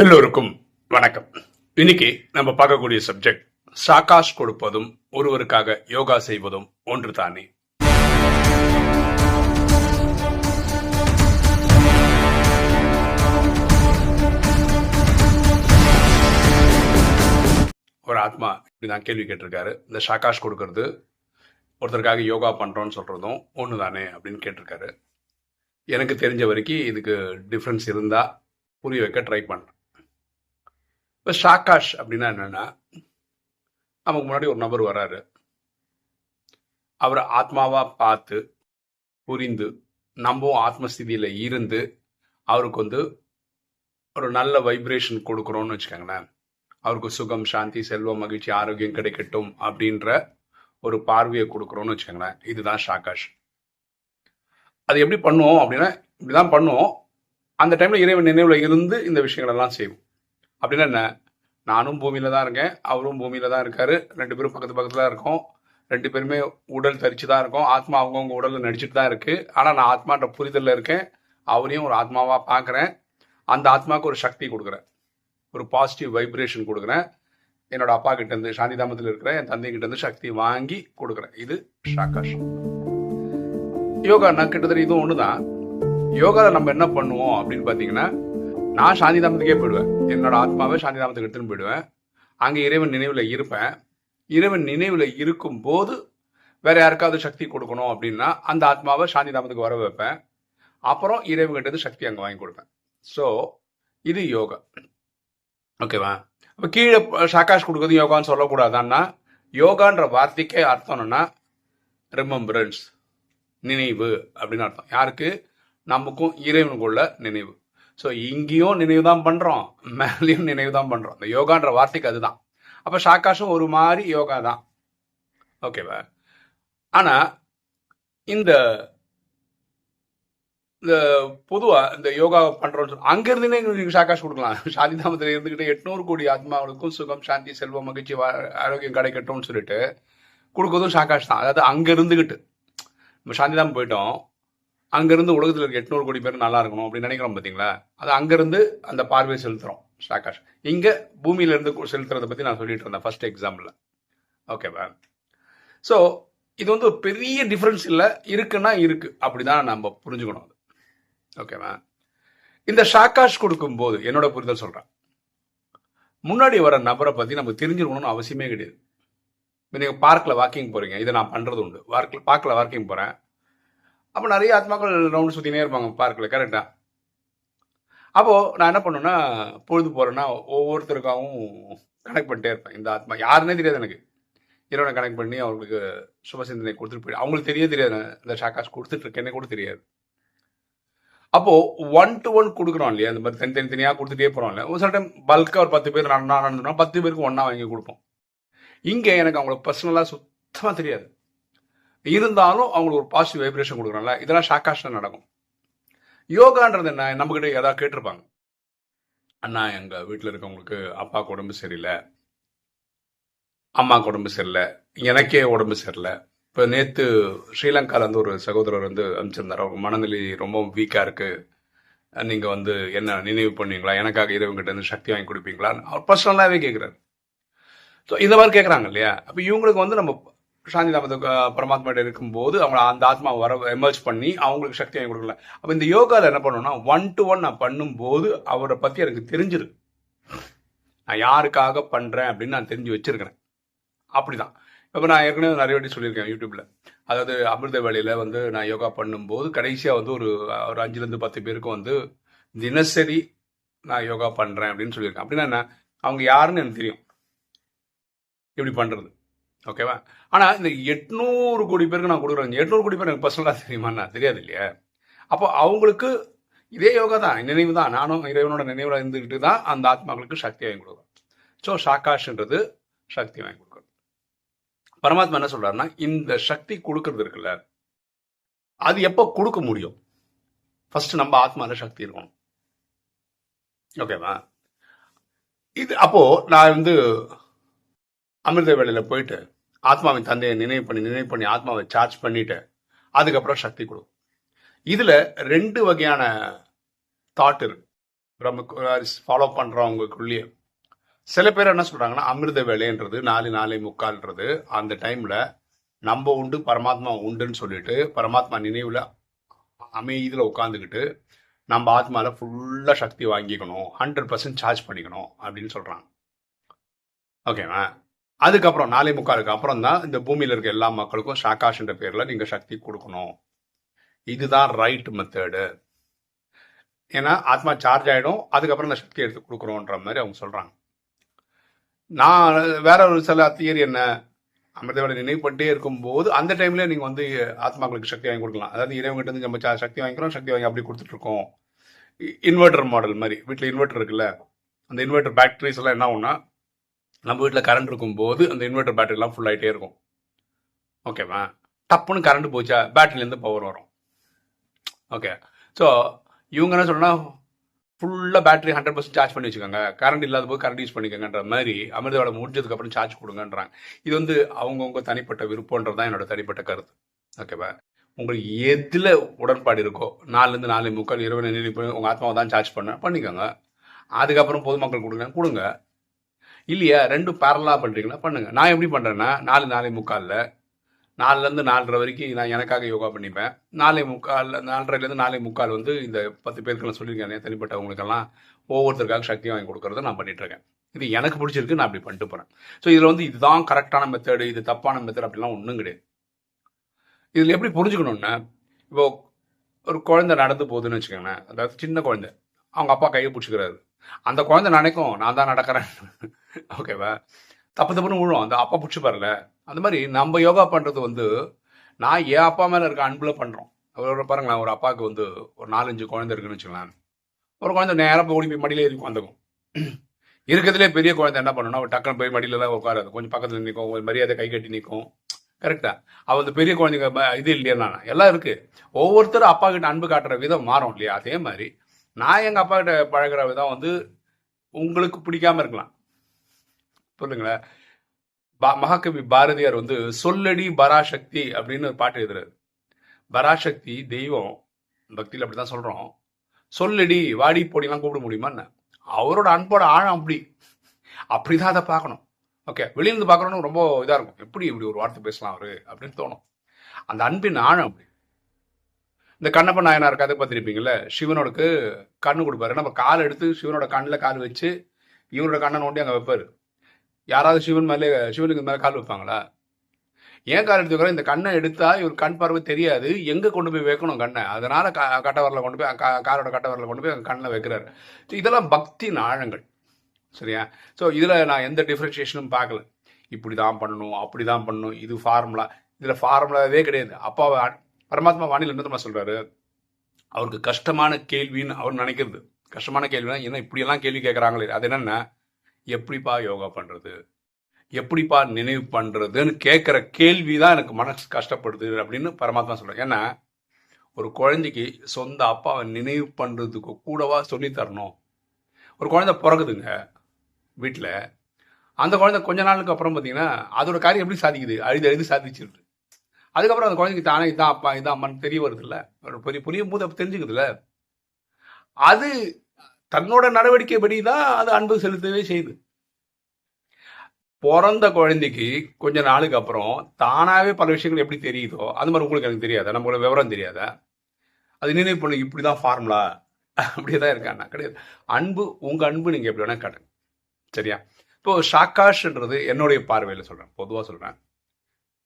எல்லோருக்கும் வணக்கம். இன்னைக்கு நம்ம பார்க்கக்கூடிய சப்ஜெக்ட் சாகாஷ் கொடுப்பதும் ஒருவருக்காக யோகா செய்வதும் ஒன்று தானே ஒரு ஆத்மா இப்படிதான் கேள்வி கேட்டிருக்காரு. இந்த சாகாஷ் கொடுக்கறது ஒருத்தருக்காக யோகா பண்றோம்னு சொல்றதும் ஒன்று தானே அப்படின்னு கேட்டிருக்காரு. எனக்கு தெரிஞ்ச வரைக்கும் இதுக்கு டிஃப்ரென்ஸ் இருந்தா புரிய வைக்க ட்ரை பண்றேன். இப்போ ஷாகாஷ் அப்படின்னா என்னன்னா நமக்கு முன்னாடி ஒரு நபர் வராரு. அவரை ஆத்மாவா பார்த்து புரிந்து நம்பவும் ஆத்மஸ்திதியில் இருந்து அவருக்கு வந்து ஒரு நல்ல வைப்ரேஷன் கொடுக்குறோன்னு வச்சுக்கோங்களேன். அவருக்கு சுகம் சாந்தி செல்வம் மகிழ்ச்சி ஆரோக்கியம் கிடைக்கட்டும் அப்படின்ற ஒரு பார்வையை கொடுக்குறோன்னு வச்சுக்கோங்களேன். இதுதான் ஷாகாஷ் அது எப்படி பண்ணுவோம் அப்படின்னா இப்படிதான் பண்ணுவோம் அந்த டைம்ல இறைவன் நினைவுல இருந்து இந்த விஷயங்கள் எல்லாம் செய்வோம். அப்படின்னா என்ன? நானும் பூமியில தான் இருக்கேன். அவரும் பூமியில தான் இருக்காரு. ரெண்டு பேரும் பக்கத்து பக்கத்துல இருக்கோம். ரெண்டு பேருமே உடல் தரிச்சு தான் இருக்கோம். ஆத்மா அவங்கவுங்க உடலில் நடிச்சுட்டு தான் இருக்கு. ஆனால் நான் ஆத்மான்ற புரிதலில் இருக்கேன். அவரையும் ஒரு ஆத்மாவாக பார்க்குறேன் அந்த ஆத்மாவுக்கு ஒரு சக்தி கொடுக்குறேன். ஒரு பாசிட்டிவ் வைப்ரேஷன் கொடுக்குறேன். என்னோட அப்பா கிட்ட இருந்து சாந்தி தாமத்தில் இருக்கிற என் தந்தை கிட்ட இருந்து சக்தி வாங்கி கொடுக்குறேன். இது ஷாகாஷ் யோகானா கிட்டத்தட்ட இதுவும் ஒன்று தான் யோகாவில் நம்ம என்ன பண்ணுவோம் அப்படின்னு பார்த்தீங்கன்னா நான் சாந்தி தாமத்துக்கே போயிடுவேன். என்னோட ஆத்மாவை சாந்தி தாமத்துக்கு எடுத்துன்னு போயிடுவேன். அங்கே இறைவன் நினைவில் இருப்பேன். இறைவன் நினைவில் இருக்கும் போது வேற யாருக்காவது சக்தி கொடுக்கணும் அப்படின்னா அந்த ஆத்மாவை சாந்தி தாமத்துக்கு வர வைப்பேன். அப்புறம் இறைவன்கிட்ட சக்தி அங்கே வாங்கி கொடுப்பேன். ஸோ இது யோகா. ஓகேவா இப்போ கீழே சாக்காஷ் கொடுக்குறது யோகான்னு சொல்லக்கூடாதான்னா யோகான்ற வார்த்தைக்கே அர்த்தம் என்னன்னா ரிமம்பரன்ஸ் நினைவு அப்படின்னு அர்த்தம். யாருக்கு? நமக்கும் இறைவனுக்குள்ள நினைவு. ஸோ இங்கேயும் நினைவு தான் பண்ணுறோம் மேலேயும் நினைவு தான் பண்ணுறோம் இந்த யோகான்ற வார்த்தைக்கு அதுதான். அப்போ சாகாஷும் ஒரு மாதிரி யோகா தான். ஓகேவா ஆனால் இந்த இந்த பொதுவா இந்த யோகா பண்றோம்னு சொல்லி அங்க இருந்துனே நீங்க சாகாஷ் கொடுக்கலாம் சாந்திதாமத்துல இருந்துகிட்டு எட்நூறு கோடி ஆத்மாவுக்கும் சுகம் சாந்தி செல்வம் மகிழ்ச்சி வா- ஆரோக்கியம் கிடைக்கட்டும்னு சொல்லிட்டு கொடுக்கறதும் சாக்காஷ் தான். அதாவது அங்க இருந்துகிட்டு நம்ம சாந்திதாம் போயிட்டோம். அங்கேருந்து உலகத்தில் இருக்க எட்நூறு கோடி பேர் நல்லா இருக்கணும் அப்படின்னு நினைக்கிறோம் பார்த்தீங்களா அது அங்கேருந்து அந்த பார்வையை செலுத்துகிறோம் சாகாஷ் இங்கே பூமியிலேருந்து செலுத்துறதை பற்றி நான் சொல்லிட்டு இருந்தேன் ஃபர்ஸ்ட் எக்ஸாம்பிள் ஓகேவா ஸோ இது வந்து ஒரு பெரிய டிஃப்ரென்ஸ் இல்லை இருக்குன்னா இருக்கு. அப்படிதான் நம்ம புரிஞ்சுக்கணும் அது. ஓகேவா இந்த ஷாகாஷ் கொடுக்கும்போது என்னோட புரிதல் சொல்றேன். முன்னாடி வர நபரை பத்தி நமக்கு தெரிஞ்சிருக்கணும்னு அவசியமே கிடையாது. நீங்கள் பார்க்கில் வாக்கிங் போறீங்க இதை நான் பண்றது உண்டு. வார்க்கில் பார்க்கில் வாக்கிங் போறேன். அப்போ நிறைய ஆத்மாக்கள் ரவுண்ட் சுற்றினே இருப்பாங்க பார்க்கில் கரெக்டாக அப்போது நான் என்ன பண்ணுவேன்னா பொழுது போகிறேன்னா ஒவ்வொருத்தருக்காகவும் கனெக்ட் பண்ணிட்டே இருப்பேன். இந்த ஆத்மா யாருன்னே தெரியாது எனக்கு. இறைவனை கனெக்ட் பண்ணி அவங்களுக்கு சுப சிந்தனை கொடுத்துட்டு போயிடு. அவங்களுக்கு தெரிய தெரியாது. இந்த ஷாக்காஸ் கொடுத்துட்டு இருக்கேன்னே கூட தெரியாது. அப்போது ஒன் டு ஒன் கொடுக்குறோம் இல்லையா? இந்த மாதிரி தனி தனியாக கொடுத்துட்டே போகிறோம் இல்லையா? ஒரு சில டைம் பல்காக ஒரு பத்து பேர் நான் நடந்தோம்னா பத்து பேருக்கு ஒன்றா வாங்கி கொடுப்போம். இங்கே எனக்கு அவங்களுக்கு பர்சனலாக சுத்தமாக தெரியாது. இருந்தாலும் அவங்களுக்கு ஒரு பாசிட்டிவ் வைப்ரேஷன் கொடுக்குறோம்ல இதெல்லாம் ஷாக்காஷ்ல நடக்கும். யோகான்றது என்ன? நம்ம கிட்ட ஏதாவது கேட்டிருப்பாங்க. அண்ணா எங்க வீட்டில் இருக்கவங்களுக்கு அப்பாவுக்கு உடம்பு சரியில்லை அம்மாவுக்கு உடம்பு சரியில்லை எனக்கே உடம்பு சரியில்லை. இப்போ நேற்று ஸ்ரீலங்காலேருந்து ஒரு சகோதரர் வந்து அனுப்பிச்சிருந்தார். அவங்க மனநிலை ரொம்ப வீக்காக இருக்கு. நீங்கள் வந்து என்ன நினைவு பண்ணுவீங்களா? எனக்காக இறைவங்கிட்ட இருந்து சக்தி வாங்கி கொடுப்பீங்களா அவர் பர்சனலாகவே கேட்குறாரு ஸோ இந்த மாதிரி கேட்குறாங்க இல்லையா? அப்போ இவங்களுக்கு வந்து நம்ம சாந்தி தாமத பரமாத்மாட்ட இருக்கும்போது அவங்க அந்த ஆத்மா வர எமர்ஜ் பண்ணி அவங்களுக்கு சக்தி வாங்கி கொடுக்கல. அப்போ இந்த யோகாவில் என்ன பண்ணணும்னா ஒன் டு ஒன் நான் பண்ணும்போது அவரை பற்றி எனக்கு தெரிஞ்சிரு நான் யாருக்காக பண்ணுறேன் அப்படின்னு நான் தெரிஞ்சு வச்சிருக்கிறேன். அப்படிதான். இப்போ நான் ஏற்கனவே நிறைய வாட்டி சொல்லியிருக்கேன் யூடியூப்ல. அதாவது அமிர்த வேலையில வந்து நான் யோகா பண்ணும்போது கடைசியாக வந்து ஒரு ஒரு அஞ்சுலேருந்து பத்து பேருக்கு வந்து தினசரி நான் யோகா பண்ணுறேன் அப்படின்னு சொல்லியிருக்கேன். அப்படின்னா என்ன? அவங்க யாருன்னு எனக்கு தெரியும். இப்படி பண்றது? ஓகேவா ஆனால் இந்த எட்நூறு கோடி பேருக்கு நான் கொடுக்குறேன். எட்நூறு கோடி பேர் எனக்கு பர்சனலாக தெரியுமாண்ணா தெரியாது இல்லையா? அப்போ அவங்களுக்கு இதே யோகா தான் நினைவு தான். நானும் இறைவனோட நினைவில் இருந்துக்கிட்டு தான் அந்த ஆத்மாக்களுக்கு சக்தி வாங்கி கொடுக்குறோம். ஸோ ஷாகாஷ்ன்றது சக்தி வாங்கி கொடுக்குறது பரமாத்மா என்ன சொல்கிறாருன்னா இந்த சக்தி கொடுக்கறது இருக்குல்ல அது எப்போ கொடுக்க முடியும்? ஃபர்ஸ்ட் நம்ம ஆத்மாவில் சக்தி இருக்கணும். ஓகேவா இது அப்போது நான் வந்து அமிர்த வேலையில் போயிட்டு ஆத்மாவின் தந்தையை நினைவு பண்ணி நினைவு பண்ணி ஆத்மாவை சார்ஜ் பண்ணிட்டு அதுக்கப்புறம் சக்தி கொடுக்கும் இதுல ரெண்டு வகையான தாட் இருக்கு. பிரம்ம ஃபாலோ பண்ணுறவங்களுக்குள்ளேயே சில பேர் என்ன சொல்கிறாங்கன்னா அமிர்த வேலைன்றது நாலு நாளை முக்கால்ன்றது. அந்த டைமில் நம்ம உண்டு பரமாத்மா உண்டுன்னு சொல்லிட்டு பரமாத்மா நினைவில் அமைதியில் உட்காந்துக்கிட்டு நம்ம ஆத்மாவில் ஃபுல்லாக சக்தி வாங்கிக்கணும் ஹண்ட்ரட் பர்சன்ட் சார்ஜ் பண்ணிக்கணும் அப்படின்னு சொல்கிறாங்க ஓகேவா அதுக்கப்புறம் நாளை முக்காலுக்கு அப்புறம் தான் இந்த பூமியில் இருக்க எல்லா மக்களுக்கும் ஷாகாஷ்ன்ற பேரில் நீங்கள் சக்தி கொடுக்கணும். இதுதான் ரைட் மெத்தேடு ஏன்னா ஆத்மா சார்ஜ் ஆகிடும் அதுக்கப்புறம் இந்த சக்தி எடுத்து கொடுக்குறோன்ற மாதிரி அவங்க சொல்கிறாங்க நான் வேற ஒரு சில தியரி என்ன? அமிர்தவேலை நினைவுபட்டே இருக்கும்போது அந்த டைம்ல நீங்கள் வந்து ஆத்மாக்களுக்கு சக்தி வாங்கி கொடுக்கலாம். அதாவது இறைவங்கிட்ட இருந்து நம்ம சக்தி வாங்கிக்கிறோம் சக்தி வாங்கி அப்படி கொடுத்துட்ருக்கோம் இன்வெர்டர் மாடல் மாதிரி. வீட்டில் இன்வெர்டர் இருக்குல்ல? அந்த இன்வெர்டர் பேட்டரிஸ் எல்லாம் என்ன ஆகும்னா நம்ம வீட்டில் கரண்ட் இருக்கும்போது அந்த இன்வெர்டர் பேட்டரிலாம் ஃபுல் ஆகிட்டே இருக்கும். ஓகேவா டப்புன்னு கரண்ட் போச்சா? பேட்டரியிலேருந்து பவர் வரும். ஓகே ஸோ இவங்க என்ன சொல்லணும்னா ஃபுல்லாக பேட்டரி ஹண்ட்ரட் பர்சன்ட் சார்ஜ் பண்ணி வச்சுக்கோங்க. கரண்ட் இல்லாத போது கரண்ட் யூஸ் பண்ணிக்கோங்கன்ற மாதிரி அமிர்தவாட முடிஞ்சதுக்கப்புறம் சார்ஜ் கொடுங்கன்றாங்க. இது வந்து அவங்கவுங்க தனிப்பட்ட விருப்பன்றது தான் என்னோட தனிப்பட்ட கருத்து. ஓகேவா உங்களுக்கு எதில் உடன்பாடு இருக்கோ நாலுலேருந்து நாலு முக்கால் இருபது நினைப்பு உங்கள் ஆத்மாவை தான் சார்ஜ் பண்ண பண்ணிக்கோங்க. அதுக்கப்புறம் பொதுமக்கள் கொடுங்க கொடுங்க. இல்லையா ரெண்டும் பேரலாக பண்ணுறீங்களா பண்ணுங்க. நான் எப்படி பண்ணுறேன்னா நாலு நாலே முக்காலில் நாலுலேருந்து நாலரை வரைக்கும் நான் எனக்காக யோகா பண்ணிப்பேன். நாலே முக்கால் நாலரைலேருந்து நாலே முக்கால் வந்து இந்த பத்து பேருக்கெல்லாம் சொல்லியிருக்கேன் தனிப்பட்டவங்களுக்கெல்லாம் ஒவ்வொருத்தருக்காக சக்தி வாங்கி கொடுக்குறத நான் பண்ணிட்டு இருக்கேன் இது எனக்கு பிடிச்சிருக்கு நான் அப்படி பண்ணிட்டு போகிறேன் ஸோ இதில் வந்து இதுதான் கரெக்டான மெத்தடு இது தப்பான மெத்தட் அப்படிலாம் ஒன்றும் கிடையாது. இதில் எப்படி புரிஞ்சுக்கணுன்னா இப்போ ஒரு குழந்தை நடந்து போகுதுன்னு வச்சுக்கோங்களேன் அதாவது சின்ன குழந்தை அவங்க அப்பா கையை பிடிச்சிக்கிறாரு. அந்த குழந்தை நினைக்கும் நான் தான் நடக்கிறேன். ஓகேவா தப்பு தப்புன்னு விழும். அந்த அப்பா பிடிச்சி பாருல அந்த மாதிரி நம்ம யோகா பண்ணுறது வந்து நான் என் அப்பா மேலே இருக்க அன்பில் பண்ணுறோம் ஒரு பாருங்களேன் ஒரு அப்பாவுக்கு வந்து ஒரு நாலஞ்சு குழந்தை இருக்குன்னு வச்சுக்கலாம் ஒரு குழந்தை நேராக ஓடி போய் மடியிலே ஏறி உட்காந்துக்கும். இருக்கிறதுலே பெரிய குழந்தை என்ன பண்ணணும் ஒரு டக்குன்னு போய் மடியில தான் உட்காராது. கொஞ்சம் பக்கத்தில் நிற்கும் கொஞ்சம் மரியாதை கை கட்டி நிற்கும் கரெக்டா அவ அந்த பெரிய குழந்தைங்க இது இல்லையா எல்லாம் இருக்குது ஒவ்வொருத்தரும் அப்பா கிட்ட அன்பு காட்டுற விதம் மாறும் இல்லையா? அதே மாதிரி நான் எங்கள் அப்பா கிட்ட பழகிற விதம் வந்து உங்களுக்கு பிடிக்காம இருக்கலாம். புரியுதுங்களா பா- மகாகவி பாரதியார் வந்து சொல்லடி பராசக்தி அப்படின்னு ஒரு பாட்டு எழுதுறாரு. பராசக்தி தெய்வம் பக்தியில் அப்படி தான் சொல்கிறோம் சொல்லடி வாடி போடிலாம் கூப்பிட முடியுமா என்ன? அவரோட அன்போட ஆழம் அப்படி. அப்படி தான் அதை பார்க்கணும். ஓகே வெளியிருந்து பார்க்குறோன்னு ரொம்ப இதாக இருக்கும். எப்படி இப்படி ஒரு வார்த்தை பேசலாம் அவரு அப்படின்னு தோணும். அந்த அன்பின் ஆழம் அப்படி. இந்த கண்ணப்ப நாயனார் கதை பார்த்துருப்பீங்கள சிவனோடக்கு கண்ணு கொடுப்பாரு. நம்ம கால் எடுத்து சிவனோட கண்ணில் கால் வச்சு இவரோட கண்ணை நோண்டி அங்கே வைப்பாரு. யாராவது சிவன் மேலே சிவனுக்கு மேலே கால் வைப்பாங்களா? ஏன் கால் எடுத்துக்கிறோம் இந்த கண்ணை எடுத்தா இவர் கண் பார்வை தெரியாது. எங்கே கொண்டு போய் வைக்கணும் கண்ணை? அதனால க- கட்டவரில் கொண்டு போய் கா- காரோட கட்டவரில் கொண்டு போய் கண்ணில் வைக்கிறாரு. இதெல்லாம் பக்தியின் ஆழங்கள் சரியா? ஸோ இதில் நான் எந்த டிஃப்ரென்ஷியேஷனும் பார்க்கல. இப்படி தான் பண்ணணும் அப்படி தான் பண்ணணும். இது ஃபார்முலா இதில் ஃபார்முலாவே கிடையாது. அப்பாவை பரமாத்மா வானிலை என்ன தெரியுமா சொல்றாரு? அவருக்கு கஷ்டமான கேள்வின்னு அவர் நினைக்கிறது. கஷ்டமான கேள்வினா என்ன இப்படியெல்லாம் கேள்வி கேட்குறாங்களே அது என்னென்ன எப்படிப்பா யோகா பண்ணுறது எப்படிப்பா நினைவு பண்ணுறதுன்னு கேட்குற கேள்வி தான் எனக்கு மனசு கஷ்டப்படுது அப்படின்னு பரமாத்மா சொல்கிறேன் ஏன்னா ஒரு குழந்தைக்கு சொந்த அப்பாவை நினைவு பண்ணுறதுக்கு கூடவா சொல்லி தரணும். ஒரு குழந்தை பிறகுதுங்க வீட்டில் அந்த குழந்தை கொஞ்ச நாளுக்கு அப்புறம் பார்த்தீங்கன்னா அதோட காரியம் எப்படி சாதிக்குது? அழுது அழுது சாதிச்சிருது. அதுக்கப்புறம் அந்த குழந்தைக்கு தானே இதான் அப்பா இதான் அம்மான்னு தெரிய வருதுல்ல. ஒரு பெரிய புரியும் போது அப்போ தெரிஞ்சுக்குதுல்ல. அது தன்னோட நடவடிக்கைப்படி தான் அது அன்பு செலுத்தவே செய்யுது. பிறந்த குழந்தைக்கு கொஞ்ச நாளுக்கு அப்புறம் தானாகவே பல விஷயங்கள் எப்படி தெரியுதோ அது மாதிரி உங்களுக்கு எனக்கு தெரியாதா? நம்மளோட விவரம் தெரியாதா? அது நினைவு பண்ணு இப்படிதான் ஃபார்முலா அப்படியே தான் இருக்காண்ணா கிடையாது. அன்பு உங்கள் அன்பு நீங்கள் எப்படி வேணால் காட்டுங்க. சரியா? இப்போ ஷாக்காஷ்ன்றது என்னுடைய பார்வையில் சொல்கிறேன் பொதுவாக சொல்கிறேன்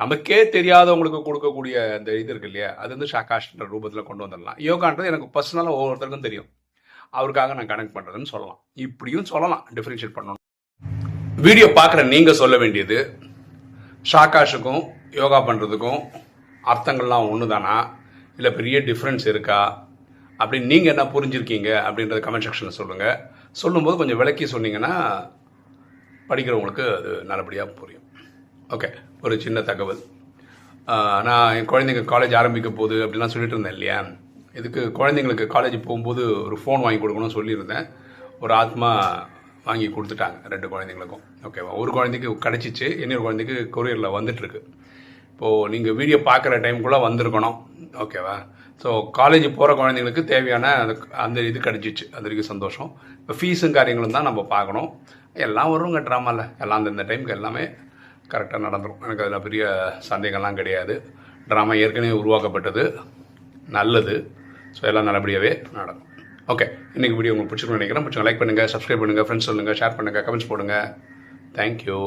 நமக்கே தெரியாதவங்களுக்கு கொடுக்கக்கூடிய அந்த இது இருக்கு இல்லையா? அது வந்து ஷாக்காஷ்ன்ற ரூபத்தில் கொண்டு வந்துடலாம். யோகான்றது எனக்கு பர்சனலாக ஒவ்வொருத்தருக்கும் தெரியும். அவருக்காக நான் கனெக்ட் பண்ணுறதுன்னு சொல்லலாம். இப்படியும் சொல்லலாம். டிஃப்ரென்ஷியேட் பண்ணணும். வீடியோ பார்க்குற நீங்கள் சொல்ல வேண்டியது ஷாகாஷுக்கும் யோகா பண்ணுறதுக்கும் அர்த்தங்கள்லாம் ஒன்று தானா இல்லை பெரிய டிஃப்ரென்ஸ் இருக்கா? அப்படின்னு நீங்கள் என்ன புரிஞ்சிருக்கீங்க? அப்படின்றத கமெண்ட் செக்ஷனில் சொல்லுங்கள் சொல்லும்போது கொஞ்சம் விளக்கி சொன்னீங்கன்னா படிக்கிறவங்களுக்கு அது நல்லபடியாக புரியும். ஓகே ஒரு சின்ன தகவல். நான் என் குழந்தைங்க காலேஜ் ஆரம்பிக்க போகுது அப்படிலாம் சொல்லிட்டு இருந்தேன் இல்லையா? இதுக்கு குழந்தைங்களுக்கு காலேஜ் போகும்போது ஒரு ஃபோன் வாங்கி கொடுக்கணும்னு சொல்லியிருந்தேன். ஒரு ஆத்மா வாங்கி கொடுத்துட்டாங்க ரெண்டு குழந்தைங்களுக்கும். ஓகேவா ஒரு குழந்தைக்கு கிடச்சிச்சு இன்னொரு குழந்தைக்கு கொரியரில் வந்துட்டுருக்கு. இப்போது நீங்கள் வீடியோ பார்க்குற டைம்குள்ளே வந்திருக்கணும். ஓகேவா ஸோ காலேஜ் போகிற குழந்தைங்களுக்கு தேவையான அந்த- அந்த இது கிடச்சிச்சு அது வரைக்கும் சந்தோஷம். இப்போ ஃபீஸும் காரியங்களும் தான் நம்ம பார்க்கணும். எல்லாம் வருங்க ட்ராமாவில் எல்லாம் அந்தந்த டைமுக்கு எல்லாமே கரெக்டாக நடந்துடும் எனக்கு அதில் பெரிய சந்தேகம்லாம் கிடையாது. ட்ராமா ஏற்கனவே உருவாக்கப்பட்டது. நல்லது. ஸோ எல்லாம் நல்லபடியாகவே நடக்கும். ஓகே இன்றைக்கி வீடியோ உங்களுக்கு பிடிச்சிருக்கணும்னு நினைக்கிறேன். பிடிச்சவங்க லைக் பண்ணுங்கள் சப்ஸ்கிரைப் பண்ணுங்கள் ஃப்ரெண்ட்ஸ் சொல்லுங்கள் ஷேர் பண்ணுங்கள் கமெண்ட்ஸ் போடுங்க. தேங்க்யூ